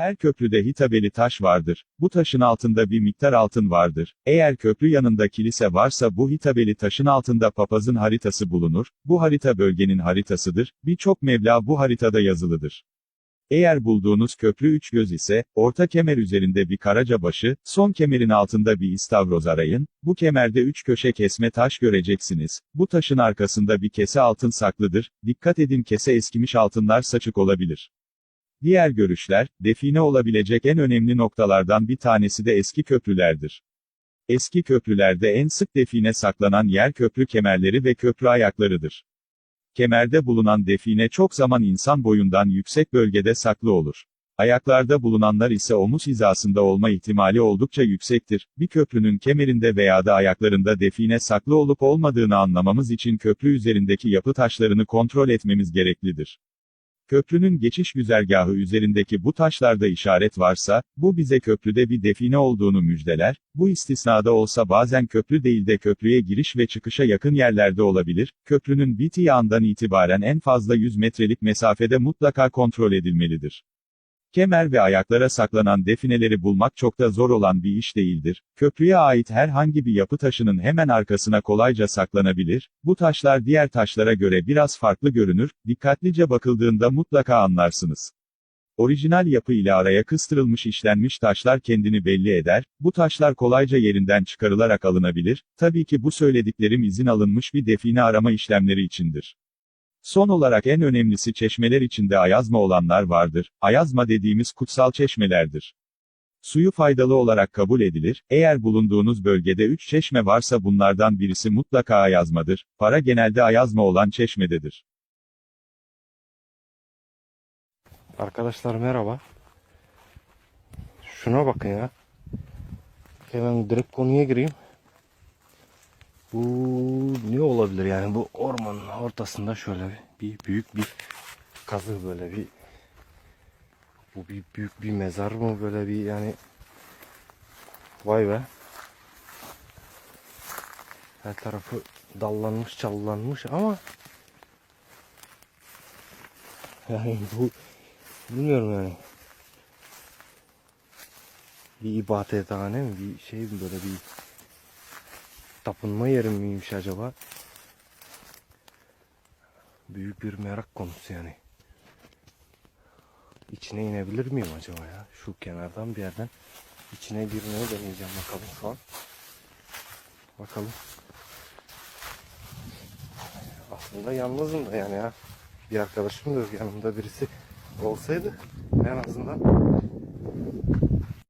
Her köprüde hitabeli taş vardır. Bu taşın altında bir miktar altın vardır. Eğer köprü yanında kilise varsa bu hitabeli taşın altında papazın haritası bulunur. Bu harita bölgenin haritasıdır. Birçok meblağ bu haritada yazılıdır. Eğer bulduğunuz köprü üç göz ise, orta kemer üzerinde bir karacabaşı, son kemerin altında bir istavroz arayın, bu kemerde üç köşe kesme taş göreceksiniz. Bu taşın arkasında bir kese altın saklıdır, dikkat edin kese eskimiş altınlar saçık olabilir. Diğer görüşler, define olabilecek en önemli noktalardan bir tanesi de eski köprülerdir. Eski köprülerde en sık define saklanan yer köprü kemerleri ve köprü ayaklarıdır. Kemerde bulunan define çok zaman insan boyundan yüksek bölgede saklı olur. Ayaklarda bulunanlar ise omuz hizasında olma ihtimali oldukça yüksektir. Bir köprünün kemerinde veya da ayaklarında define saklı olup olmadığını anlamamız için köprü üzerindeki yapı taşlarını kontrol etmemiz gereklidir. Köprünün geçiş güzergahı üzerindeki bu taşlarda işaret varsa, bu bize köprüde bir define olduğunu müjdeler, bu istisnada olsa bazen köprü değil de köprüye giriş ve çıkışa yakın yerlerde olabilir, köprünün bittiği andan itibaren en fazla 100 metrelik mesafede mutlaka kontrol edilmelidir. Kemer ve ayaklara saklanan defineleri bulmak çok da zor olan bir iş değildir. Köprüye ait herhangi bir yapı taşının hemen arkasına kolayca saklanabilir. Bu taşlar diğer taşlara göre biraz farklı görünür. Dikkatlice bakıldığında mutlaka anlarsınız. Orijinal yapı ile araya kıstırılmış işlenmiş taşlar kendini belli eder. Bu taşlar kolayca yerinden çıkarılarak alınabilir. Tabii ki bu söylediklerim izin alınmış bir define arama işlemleri içindir. Son olarak en önemlisi çeşmeler içinde ayazma olanlar vardır. Ayazma dediğimiz kutsal çeşmelerdir. Suyu faydalı olarak kabul edilir. Eğer bulunduğunuz bölgede 3 çeşme varsa bunlardan birisi mutlaka ayazmadır. Para genelde ayazma olan çeşmededir. Arkadaşlar merhaba. Şuna bakın ya. Hemen direkt konuya gireyim. Bu ne olabilir? Yani bu ormanın ortasında şöyle bir, büyük bir kazı böyle bir bu bir büyük bir mezar mı böyle bir yani? Vay be. Her tarafı dallanmış çallanmış ama yani bu bilmiyorum yani. Bir ibadethane mi bir şey mi böyle bir tapınma yeri miymiş acaba? Büyük bir merak konusu yani. İçine inebilir miyim acaba ya? Şu kenardan bir yerden içine girmeye deneyeceğim bakalım şu an. Bakalım. Aslında yalnızım da yani ya. Bir arkadaşım da yanımda birisi olsaydı en azından